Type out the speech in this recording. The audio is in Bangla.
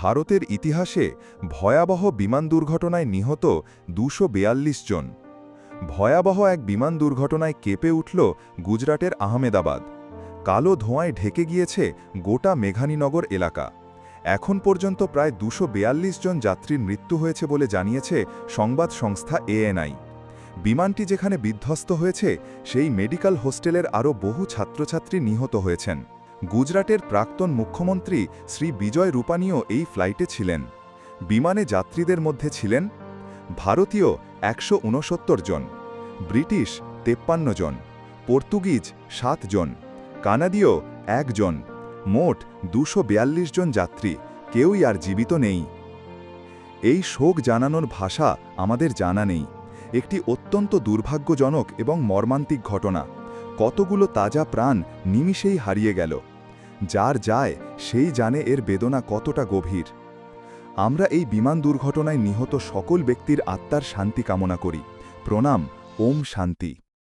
ভারতের ইতিহাসে ভয়াবহ বিমান দুর্ঘটনায় নিহত দুশো জন। ভয়াবহ এক বিমান দুর্ঘটনায় কেঁপে উঠল গুজরাটের আহমেদাবাদ। কালো ধোঁয়ায় ঢেকে গিয়েছে গোটা মেঘানীনগর এলাকা। এখন পর্যন্ত প্রায় দুশো জন যাত্রীর মৃত্যু হয়েছে বলে জানিয়েছে সংবাদ সংস্থা এএনআই। বিমানটি যেখানে বিধ্বস্ত হয়েছে, সেই মেডিকেল হোস্টেলের আরও বহু ছাত্রছাত্রী নিহত হয়েছেন। গুজরাটের প্রাক্তন মুখ্যমন্ত্রী শ্রী বিজয় রূপানীও এই ফ্লাইটে ছিলেন। বিমানে যাত্রীদের মধ্যে ছিলেন ভারতীয় একশো ঊনসত্তর জন, ব্রিটিশ তেপ্পান্ন জন, পর্তুগিজ সাত জন, কানাডীয় একজন মোট দুশো জন যাত্রী, কেউই আর জীবিত নেই। এই শোক জানানোর ভাষা আমাদের জানা নেই। একটি অত্যন্ত দুর্ভাগ্যজনক এবং মর্মান্তিক ঘটনা। কতগুলো তাজা প্রাণ নিমিষেই হারিয়ে গেল। যার যায়, সেই জানে এর বেদনা কতটা গভীর। আমরা এই বিমান দুর্ঘটনায় নিহত সকল ব্যক্তির আত্মার শান্তি কামনা করি। প্রণাম, ওম শান্তি।